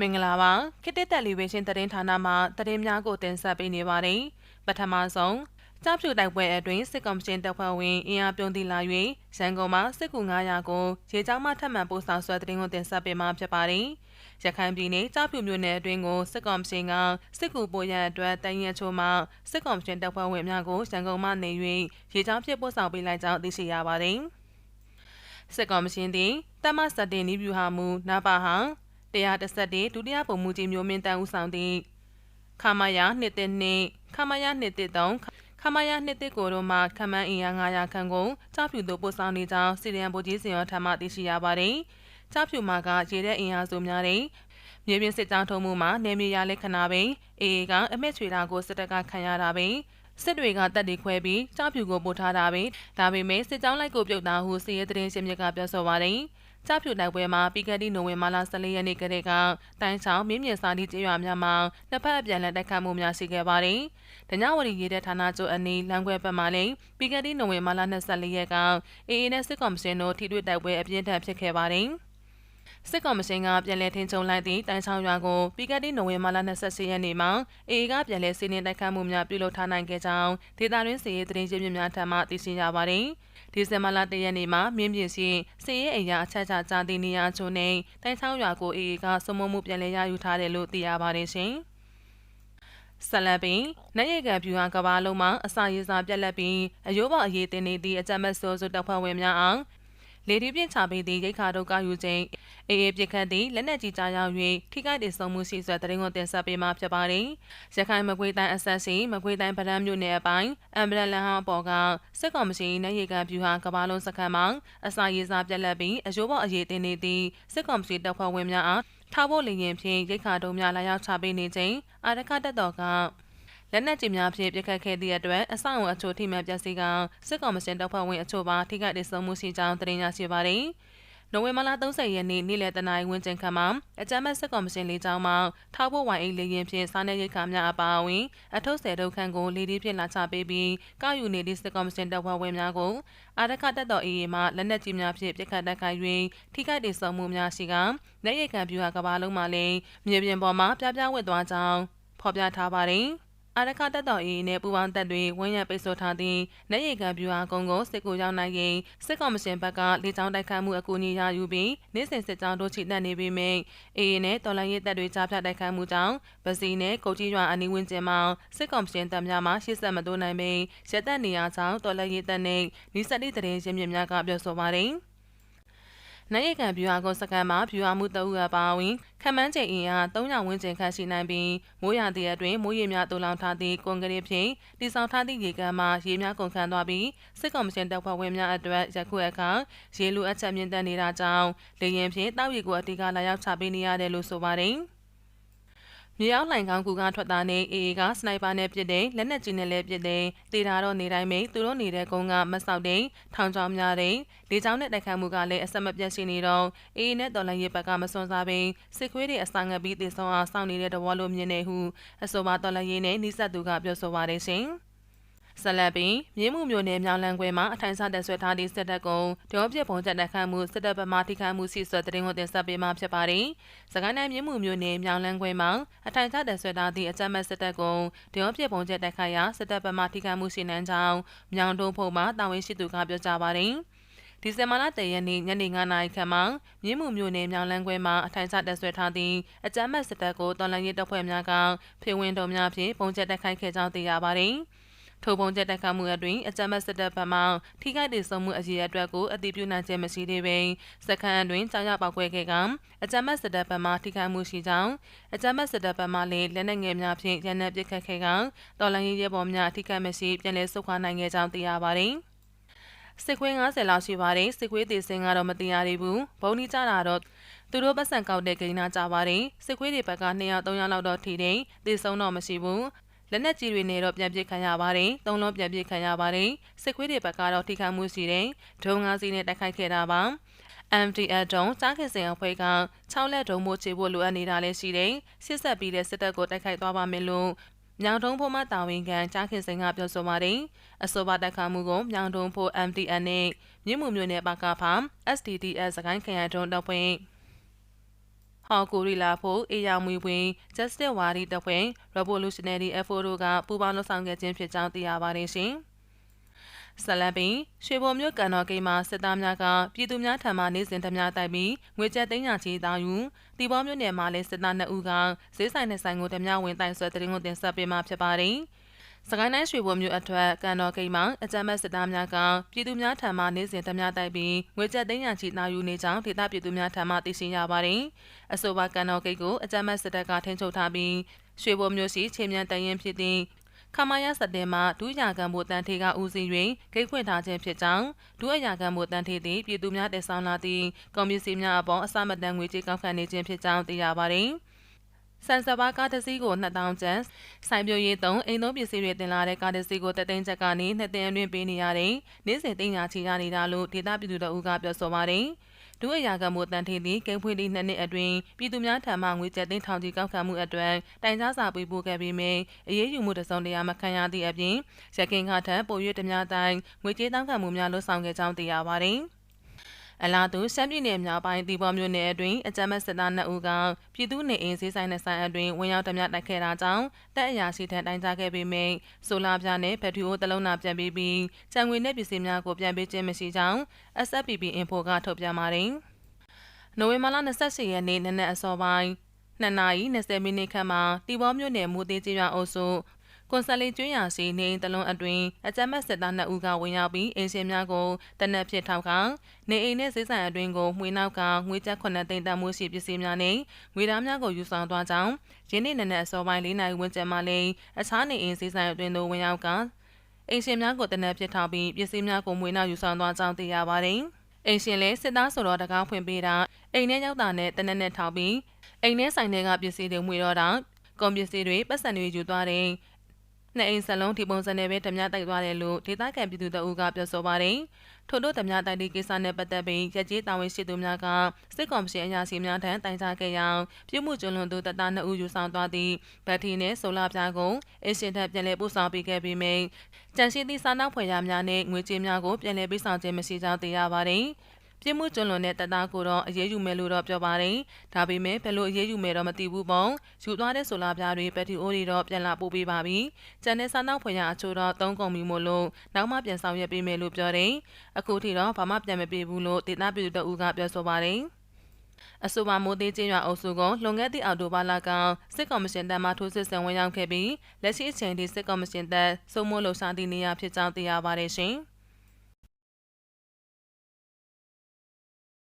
မင်္ဂလာပါခေတ္တတက်လီဝေရှင်သတင်းဌာနမှသတင်းများကိုတင်ဆက်ပေးနေပါတယ်ပထမဆုံးကြားဖြူတိုက်ပွဲအတွင်းစစ်ကောင်ရှင်တပ်ဖွဲ့ဝင်အင်အားပြုံးသီလာ၍ရန်ကုန်မှာစစ်ကူ900ကိုရေချောင်းမှထပ်မံပို့ဆောင်ဆွဲသတင်းကိုတင်ဆက်ပေးမှာဖြစ်ပါတယ်ရခိုင်ပြည်နယ်ကြားဖြူမြို့နယ်အတွင်းကိုစစ်ကောင်ရှင်ကစစ်ကူပို့ရန်အတွက်တန်ရင်ချိုမှစစ်ကောင်ရှင်တပ်ဖွဲ့ဝင်များကိုရန်ကုန်မှနေ၍ရေချောင်းဖြစ်ပို့ဆောင်ပေးလိုက်ကြောင်းသိရှိရပါတယ်စစ်ကောင်ရှင်သည်တမတ်စတင်နီးဗျူဟာမူနပါဟာ 131ဒုတိယပုံမူကြီးမျိုးမင်းတန်းဦးဆောင်သည့်ခမာယာနှစ်တစ်နှစ်ခမာယာနှစ်တစ်သုံးခမာယာနှစ်တစ်ကိုတို့မှခမန်းအင်အား900ခန့်ကိုကြားဖြူသို့ပို့ဆောင်နေကြောင်းစီရီယံဗိုလ်ကြီးစင်ရောထမှသိရှိရပါတယ်။ကြားဖြူမှာကရေတဲ့အင်အားစုများတဲ့မြေပြင်စစ်ကြောင်းထုံးမှုမှာနေမြေရလက်ခဏပင်အေအေကအမက်ချွေတာကိုစစ်တပ်ကခံရတာပင်စစ်တွေကတက်တီခွဲပြီးကြားဖြူကိုပို့ထားတာပင်ဒါပေမဲ့စစ်ကြောင်းလိုက်ကိုပြုတ်တာဟုစီရဲသတင်းရှင်မြစ်ကပြောဆိုပါတယ်။ ကြဖြူတိုက်ပွဲမှာပြီးခဲ့သည့်နိုဝင်ဘာလ14ရက်နေ့ကတည်းကတိုင်းချောင်းမြင်းမြင့်စာတီကျေးရွာများမှာနှစ်ဖက်အပြန်အလှန်တိုက်ခိုက်မှုများရှိခဲ့ပါတယ်။ဒညဝရီရေးတဲ့ဌာနချုပ်အနီးလမ်းခွဲဘက်မှာလည်းပြီးခဲ့သည့်နိုဝင်ဘာလ24ရက်ကအေအေနဲ့စစ်ကောင်မရှင်တို့ထိတွေ့တိုက်ပွဲအပြင်းထန်ဖြစ်ခဲ့ပါတယ်။စစ်ကောင်မရှင်ကပြန်လည်ထင်းချုံလိုက်သည့်တိုင်ဆောင်ရွာကိုပြီးခဲ့တဲ့နိုဝင်ဘာလ28ရက်နေ့မှာအေအေကပြန်လည်စီးနင်းတိုက်ခတ်မှုများပြုလုပ်ထားနိုင်ခဲ့ကြောင်းဒေသတွင်းစီရေးသတင်းရင်းမြစ်များထံမှသိရှိရပါတယ်။ ဒီဇင်ဘာလ၁ရက်နေ့မှာမြင်းပြင်းစီစီရဲအိမ်ယာအချက်ချကြသည့်နေရာချို့နဲ့တိုင်ချောင်းရွာကိုအေအေကစုံမမှုပြန်လည်ရယူထားတယ်လို့သိရပါတယ်ရှင်။ဆလပင်နိုင်ရကပြူဟာကဘာလုံးမှာအစာရေးစာပြက်လက်ပြီးအယိုးပေါ်အရေးတင်နေသည့်အကြမ်းမဲ့ဆိုးစုတပ်ဖွဲ့ဝင်များအောင် လေဒီပြင်းချပေးသည့်ရိခါဒုက္ခယူခြင်းအေးအေးပြစ်ခတ်သည့်လက်နက်ကြီးကြားရောက်၍ထိခိုက်ဒေဆုံးမှုရှိစွာတရင်ကိုတင်ဆက်ပေးမှာဖြစ်ပါတယ်။ရခိုင်မကွေးတိုင်းအဆက်စီမကွေးတိုင်းဗဒန်းမြို့နယ်အပိုင်းအမ်ဘလန်လန်ဟောင်းပေါ်ကစစ်ကောင်မရှိနိုင်ရေကန်ပြူဟာကဘာလုံးစခန်းမှာအစာရေးစားပြက်လက်ပြီးအယိုးပေါ်အရေးတင်နေသည့်စစ်ကောင်မရှိတပ်ဖွဲ့ဝင်များအားထားဖို့လေရင်ဖြင့်ရိခါဒုံများလာရောက်ချပေးနေခြင်းအာရခတက်တော်က လက်နက်ကြီးများဖြင့်ပြစ်ခတ်ခဲ့သည့်အတွက်အဆောင်အချို့ထိမှန်ပျက်စီးကစစ်ကောင်မရှင်တပ်ဖွဲ့ဝင်အချို့ပါထိခိုက်ဒေဆုံးမှုရှိကြောင်းသတင်းရရှိပါသည်။နိုဝင်ဘာလ30ရက်နေ့နေ့လယ်တနာရီဝန်းကျင်ခန့်မှာအကြမ်းဖက်စစ်ကောင်မရှင်လေးကြောင်းမှထောက်ဖို့ဝိုင်အိတ်လေးရင်ဖြင့်စားနေရိတ်ခါများအပါအဝင်အထုပ်ဆယ်တုပ်ခန့်ကိုလေဒီဖြင့်လာချပေးပြီးကောက်ယူနေသည့်စစ်ကောင်မရှင်တပ်ဖွဲ့ဝင်များကိုအာရခတက်တော်အေးမှလက်နက်ကြီးများဖြင့်ပြစ်ခတ်တိုက်ခိုက်၍ထိခိုက်ဒေဆုံးမှုများရှိကလက်ရိတ်ခံပြူဟာကဘာလုံးမှလည်းမြေပြင်ပေါ်မှပြပြဝတ်သွားကြောင်းဖော်ပြထားပါတယ်။ အာရခတက်တော်အေးနဲ့ပူပေါင်းတပ်တွေဝန်းရံပိတ်ဆို့ထားသည့်နေရီကဗျူဟာကုန်းကိုစစ်ကူရောက်နိုင်ရင်စစ်ကော်မရှင်ဘက်ကလေကြောင်းတိုက်ခိုက်မှုအကူအညီရယူပြီးနေ့စဉ်စစ်ကြောင်းတို့ချိတက်နေပေမယ့်အေးနဲ့တော်လိုင်းရေးတပ်တွေကြားဖြတ်တိုက်ခိုက်မှုကြောင့်ဗစီနဲ့ကုတ်ကြီးရွာအနီးဝန်းကျင်မှာစစ်ကော်မရှင်တပ်များမှရှေ့ဆက်မတိုးနိုင်ပေရက်တပ်နေရာကြောင့်တော်လိုင်းရေးတပ်နဲ့နီးစပ်သည့်တရင်ရင်းမြစ်များကပြောဆိုပါတယ်။ နိုင်ရကန်ဗျူဟာကုန်းစကန်မှာဗျူဟာမှုတအုပ်အပါအဝင်ခမန်းချိန်အင်အား300ဝန်းကျင်ခန့်ရှိနိုင်ပြီးမိုးရာသီအတွင်းမိုးရေများတူလောင်ထားသည့်ကွန်ကရစ်ဖြင့်တည်ဆောက်ထားသည့်ရေကန်မှာရေများကုန်ခန်းသွားပြီးစစ်ကောင်မရှင်တပ်ဖွဲ့ဝင်များအတွက်ယခုအခါရေလူအချက်မြင့်တက်နေတာကြောင့်လေရင်ဖြင့်တောက်ရီကိုအတိကလာရောက်ချပေးနေရတယ်လို့ဆိုပါတယ်။ မြေအောင်လှိုင်ကောင်းကူကထွက်သားနေအေအေကစနိုက်ပါနဲ့ပြစ်တယ်လက်နက်ကြီးနဲ့လည်းပြစ်တယ်တေတာတော့နေတိုင်းမိသူတို့နေတဲ့ကုန်းကမဆောက်တဲ့ထောင်ချောင်းများတဲ့လေချောင်းနဲ့တိုက်ခတ်မှုကလည်းအဆက်မပြတ်ရှိနေတော့အေအေနဲ့တော်လိုင်းရဲ့ဘက်ကမစွန်စားပင်စစ်ခွေးတွေအစာငတ်ပြီးတည်ဆုံအောင်စောင့်နေတဲ့တဝါလိုမြင်နေဟုအဆိုပါတော်လိုင်းရဲ့နဲ့နိစက်သူကပြောဆိုပါတယ်ရှင်။ ဆလပ်ပင်မြင်းမှုမျိုးနယ်မြောင်လန်ခွဲမှာအထိုင်စားတက်ဆွဲထားသည့်စစ်တပ်ကုံဒေါပြပုံချက်တက်ခတ်မှုစစ်တပ်ဗမာထိခိုက်မှုစီဆွဲတဲ့တင်ကိုတင်ဆက်ပေးမှာဖြစ်ပါတယ်။စကိုင်းတိုင်းမြင်းမှုမျိုးနယ်မြောင်လန်ခွဲမှာအထိုင်စားတက်ဆွဲထားသည့်အကြမ်းမဲ့စစ်တပ်ကုံဒေါပြပုံချက်တက်ခတ်ရာစစ်တပ်ဗမာထိခိုက်မှုရှိနှန်းကြောင်းမြောင်တုံးဖို့မှာတာဝန်ရှိသူကပြောကြားပါတယ်။ဒီဇင်ဘာလတရက်နေ့ညနေ9နာရီခန့်မှာမြင်းမှုမျိုးနယ်မြောင်လန်းခွဲမှာအထိုင်ချတက်ဆွဲထားသည့်အကြမ်းမဲ့စစ်တပ်ကိုတော်လှန်ရေးတပ်ဖွဲ့များကဖေဝင်တော်များဖြင့်ပုံကျက်တက်ခိုက်ခဲ့ကြောင်းသိရပါတယ်။ ထိုပုံကျက်တက်ခတ်မှုအတွင်းအကြမ်းဖက်စစ်တပ်ဘက်မှထိခိုက်ဒေဆုံးမှုအရေးအတွက်ကိုအတည်ပြုနိုင်ခြင်းမရှိသေးပေစခန်းအတွင်းကြောင်ရပောက်ကွဲခဲ့ကအကြမ်းဖက်စစ်တပ်ဘက်မှထိခိုက်မှုရှိကြောင်းအကြမ်းဖက်စစ်တပ်ဘက်မှလည်းလက်နက်ငယ်များဖြင့်ရန်နက်ပစ်ခတ်ခဲ့ကတော်လှန်ရေးရဲဘော်များထိခိုက်မရှိပြန်လည်ဆုတ်ခွာနိုင်ခဲ့ကြောင်းသိရပါတယ်စစ်ခွေး90လောက်ရှိပါတယ်စစ်ခွေးသေးစင်ကတော့မသိရသေးဘူးဘုံနီးကြတာတော့သူတို့ပတ်စံကောက်တဲ့ကိန်းနာကြပါတယ်စစ်ခွေးတွေဘက်က200 300လောက်တော့ထိတယ်သေဆုံးတော့မရှိဘူး လက်နက်ကြီးတွေနဲ့တော့ပြန်ပစ်ခံရပါတယ်။သုံးလုံးပြန်ပစ်ခံရပါတယ်။စစ်ခွေးတွေဘက်ကတော့ထိခိုက်မှုရှိတယ်။ဒုံငါးစီးနဲ့တိုက်ခိုက်ခဲ့တာပါ။ MDL တုံးကြားခင်စင်အဖွဲ့က6လက်ဒုံမိုးချေဖို့လိုအပ်နေတာလည်းရှိတယ်။စစ်ဆက်ပြီးတဲ့စစ်တပ်ကိုတိုက်ခိုက်သွားပါမယ်လို့မြောင်တုံးဖို့မှတာဝန်ခံကြားခင်စင်ကပြောဆိုပါတယ်။အဆိုပါတိုက်ခိုက်မှုကိုမြောင်တုံးဖို့ MDL နဲ့မြင်းမှုမျိုးနယ်ပါကဖာ SDDS စကိုင်းခရိုင်တုံးတပ်ဖွဲ့ ဟောက်ကိုရီလာဖို့အေယာမွေဝင် Justice ဝါဒီတပ်ဖွဲ့ Revolutionary Effort တို့ကပူးပေါင်းလှုပ်ဆောင်ခဲ့ခြင်းဖြစ်ကြောင်းသိရပါတယ်ရှင်။ဆက်လက်ပြီးရွှေဘုံမြို့ကန်တော်ကိန်းမှာစစ်သားများကပြည်သူများထံမှနေစဉ်ဓမြတိုက်ပြီးငွေကျပ်သိန်းရာချီတောင်းယူတီဘောမြို့နယ်မှာလည်းစစ်သား2ဦးကဈေးဆိုင်နဲ့ဆိုင်ကိုဓမြဝင်တိုင်ဆွဲတရင်ကိုတင်ဆက်ပေးမှဖြစ်ပါတယ်။ စကိုင်းတိုင်းရွှေဘုံမြို့အထွတ်ကန်တော်ကိန်းမှာအကြမ်းမဲ့စစ်သားများကပြည်သူများထံမှနေစဉ်ဓမြတိုက်ပြီးငွေကျပ်သိန်းရာချီတောင်းယူနေကြောင်းဒေသပြည်သူများထံမှသိရှိရပါတယ်။အဆိုပါကန်တော်ကိန်းကိုအကြမ်းမဲ့စစ်တပ်ကထိန်းချုပ်ထားပြီးရွှေဘုံမြို့ရှိချင်းမြန်တရင်ဖြစ်သည့်ခမာယစတဲ့မှာဒုရာခံမှုတန်ထေကဦးစီး၍ဂိတ်ဖွင့်ထားခြင်းဖြစ်ကြောင်းဒုအရာခံမှုတန်ထေသည်ပြည်သူများတည်ဆောင်လာသည့်ကွန်မြူစီများအပေါ်အစမတန်ငွေကြေးကောက်ခံနေခြင်းဖြစ်ကြောင်းသိရပါသည် ဆန်စပါကားတစ်စီးကို2000ကျပ်စိုင်ပြိုရေးသုံးအိမ်သုံးပစ္စည်းတွေတင်လာတဲ့ကားတစ်စီးကိုတသိန်းကျပ်ကနေနှစ်သိန်းအတွင်းပေးနေရတဲ့နေ့စဉ်သိန်းညာချီရနေတာလို့ဒေသပြည်သူတို့ကပြောဆိုပါတယ်။ဒုအရာကမှုတန်ထေသည်ကိန်းဖွင့်သည့်နှစ်နှစ်အတွင်းပြည်သူများထံမှငွေကျပ်သိန်းထောင်ချီကောက်ခံမှုအတွက်တိုင်ကြားစာပေးပို့ခဲ့ပြီးမြဲအရေးယူမှုတစုံတရာမခံရသည့်အပြင်ရကင်ကထံပို၍တများတိုင်းငွေကြေးတောင်းခံမှုများလှုပ်ဆောင်ခဲ့ကြောင်းသိရပါသည်။ အလားတူရှမ်းပြည်နယ်မြောက်ပိုင်းတီဘောမြို့နယ်အတွင်းအကြမ်းမဲ့စစ်သား2ဦးကပြည်သူနေအိမ်စည်းဆိုင်တဲ့ဆိုင်အတွင်းဝင်ရောက်တမျှတိုက်ခဲ့တာကြောင့်တပ်အရာရှိထံတိုင်ကြားခဲ့ပေမယ့်ဆိုလာပြားနဲ့ဘက်ထရီအိုးတစ်လုံးသာပြန်ပေးပြီးကြံငွေနဲ့ပစ္စည်းများကိုပြန်ပေးခြင်းမရှိကြောင်း SFPP Info ကထုတ်ပြန်ပါတယ်။နိုဝင်ဘာလ28ရက်နေ့နနက်အစောပိုင်း2နာရီ20မိနစ်ခန့်မှာတီဘောမြို့နယ်မူသေးကျွန်းအုပ်စု ကွန်ဆယ်လီကျွန်းရရှိနေအိမ်တလုံးအတွင်းအကြမ်းမဲ့စစ်သား2ဦးကဝင်ရောက်ပြီးအင်ရှင်များကိုတနက်ဖြစ်ထောက်ခါနေအိမ်နဲ့ဈေးဆိုင်အတွင်းကိုမှွေနောက်ကငွေကျပ်9သိန်းတန်မှုရှိပစ္စည်းများနဲ့ငွေသားများကိုယူဆောင်သွားကြောင်းယင်းနေ့နနက်အစောပိုင်း၄နာရီဝန်းကျင်မှာလည်းအခြားနေအိမ်ဈေးဆိုင်အတွင်းသို့ဝင်ရောက်ကအိမ်ရှင်များကိုတနက်ဖြစ်ထောက်ပြီးပစ္စည်းများကိုမှွေနောက်ယူဆောင်သွားကြောင်းသိရပါတယ်။အိမ်ရှင်လည်းစစ်သားဆိုတော့တကားဖွင့်ပေးတာအိမ်ထဲရောက်တာနဲ့တနက်နဲ့ထောက်ပြီးအိမ်ထဲဆိုင်ထဲကပစ္စည်းတွေမှွေတော့တာကွန်ပစ္စည်းတွေပတ်စံတွေယူသွားတဲ့ နှစ်အိမ်စလုံးဒီပုံစံနဲ့ပဲဓမြတိုက်သွားတယ်လို့ဒေသခံပြည်သူတအုပ်ကပြောဆိုပါတယ်။ထို့သောဓမြတိုက်သည့်ကိစ္စနဲ့ပတ်သက်ပြီးရကြေးတာဝန်ရှိသူများကစစ်ကောင်စီအရာရှိများထံတိုင်ကြားခဲ့ရာပြုမှုကျွလွန်သူတတနှစ်ဦးယူဆောင်သွားသည့်ဘက်ထရီနှင့်ဆိုလာပြားကိုအရှင်ထက်ပြန်လည်ပို့ဆောင်ပေးခဲ့ပြီးမြင်ကြံရှိသည့်စာနောက်ဖွယ်ရများနဲ့ငွေကြေးများကိုပြန်လည်ပေးဆောင်ခြင်းမရှိကြောင်းသိရပါတယ်။ ပြစ်မှုကျွလွန်တဲ့တပ်သားကိုတော့အရေးယူမယ်လို့တော့ပြောပါတယ်။ဒါပေမဲ့ဘယ်လိုအရေးယူမယ်တော့မသိဘူးပေါ့။ယူသွားတဲ့ဆိုလာပြားတွေပက်တီအိုးတွေတော့ပြန်လာပို့ပေးပါပြီ။ကျန်တဲ့စားနောက်ဖွယ်ရအချို့တော့သုံးကုန်ပြီမို့လို့နောက်မှပြန်ဆောင်ရွက်ပေးမယ်လို့ပြောတယ်။အခုထိတော့ဘာမှပြန်မပေးဘူးလို့ဒေသပြည်သူတို့ကပြောဆိုပါတယ်။အဆိုပါမိုးသေးချင်းရွာအုပ်စုကလွန်ခဲ့သည့်အောက်တိုဘာလကစစ်ကော်မရှင်တပ်မှထိုးစစ်ဆင်ဝင်ရောက်ခဲ့ပြီးလက်ရှိအချိန်ထိစစ်ကော်မရှင်တပ်စုံမိုးလှုပ်ရှားသည့်နေရာဖြစ်ကြောင်းသိရပါတယ်ရှင်။